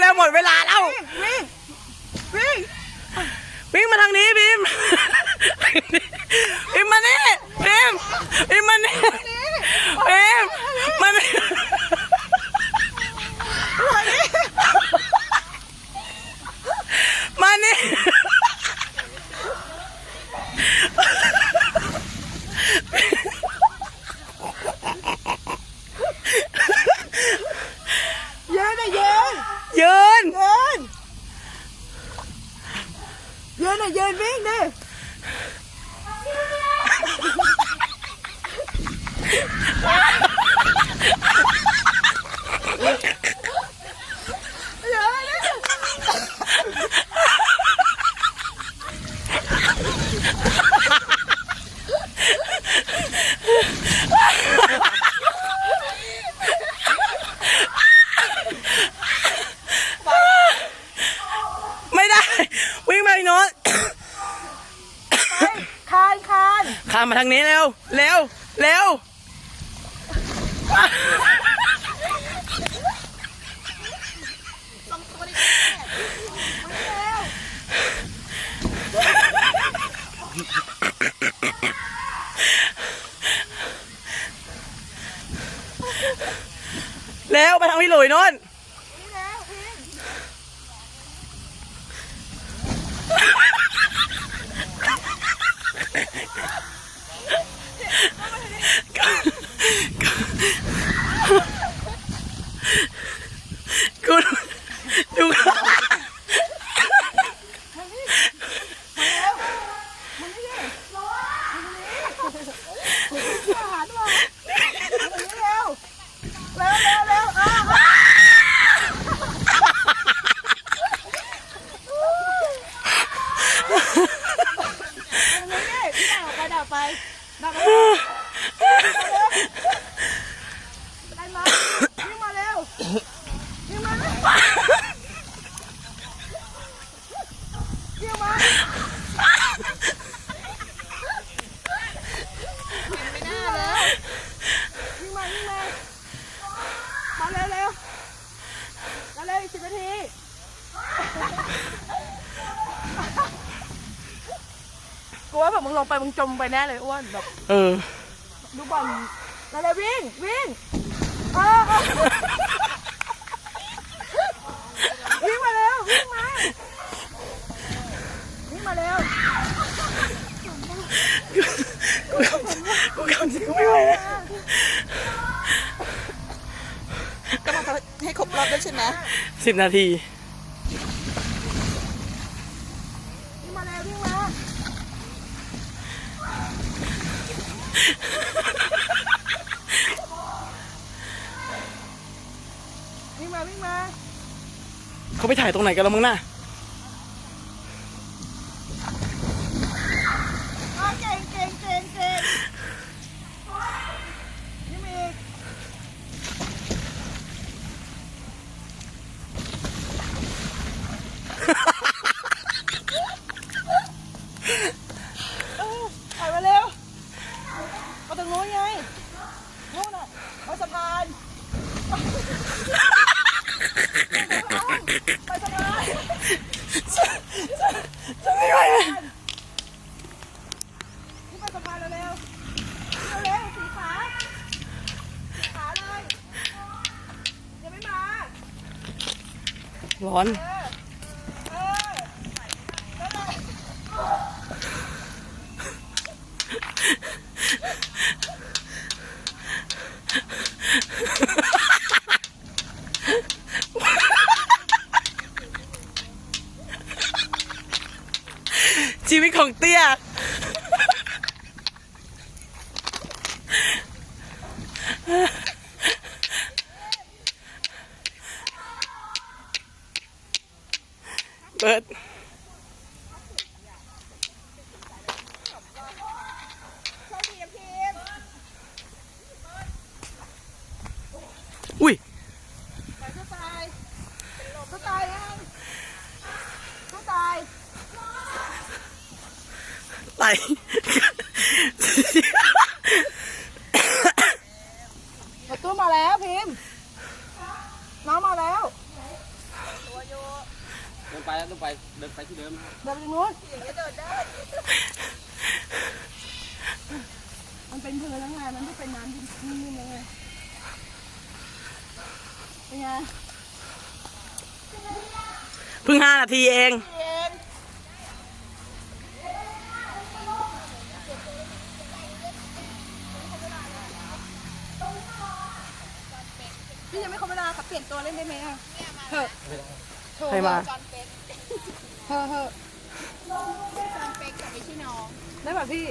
เร็วเร็วหมดเวลาแล้ว วิ่งวิ่ง วิ่งมาทางนี้พิมพิมมานี่พิมพิมมานี่พิมมานี่มานี่ ยืนนะยืน ยืน ยืน ยืนนะยืนวิ่งดิยืนนะ ไม่ได้ วิ่งมาอีกโน้น คานคามมาทางนี้เร็ว เร็ว เร็ว เร็วไปทางพี่หลุยน้นนี่แล้ววิ่ não, não, não, não. กูว่าแบบมึงลงไปมึงจมไปแน่เลยอ้วนแบบเออดูบอลแล้วเลยวิ่งวิ่งเออเออวิ่งมาเร็ววิ่งมาวิ่งมาเร็วกูกำลังไม่ไหวแล้วกำลังจะให้ครบรอบด้วยใช่ไหมสิบนาที วิ่งมาเร็ววิ่งมาวิ่งมาวิ่งมา เขา ไปถ่ายตรงไหนกันแล้วมึงน่ะอะเก่งเก่งเก่งเก่งนี่มีอีกเออถ่ายมาเร็วมาตรงโน้นไงโน่นอะมาสะพานไปสะพาน จะไม่ไหวแล้ว ขึ้นไปสะพานเร็วๆเร็วๆสีขาสีขาเลยยังไม่มา ร้อน ชีวิตของเตี้ย เปิดโชคดีอะพิมพ์อุ้ยไปสู้ตายสู้ตายยังสู้ตายไหล ประตูมาแล้วพิมพ์น้องมาแล้ว เดินไปแล้วเดินไปเดินไปที่เดิมเดินไปตรงนู้นอย่างเงี้ยเดินได้ มันเป็นพื้นแล้วไงมันไม่เป็นน้ำนิ่มๆแล้วไงเป็นไงเพิ่งห้านาทีเองพี่ยังไม่ครบเวลาค่ะเปลี่ยนตัวเล่นได้ไหมอะเถอะใครมาเถอะเถอะได้ป่ะพี่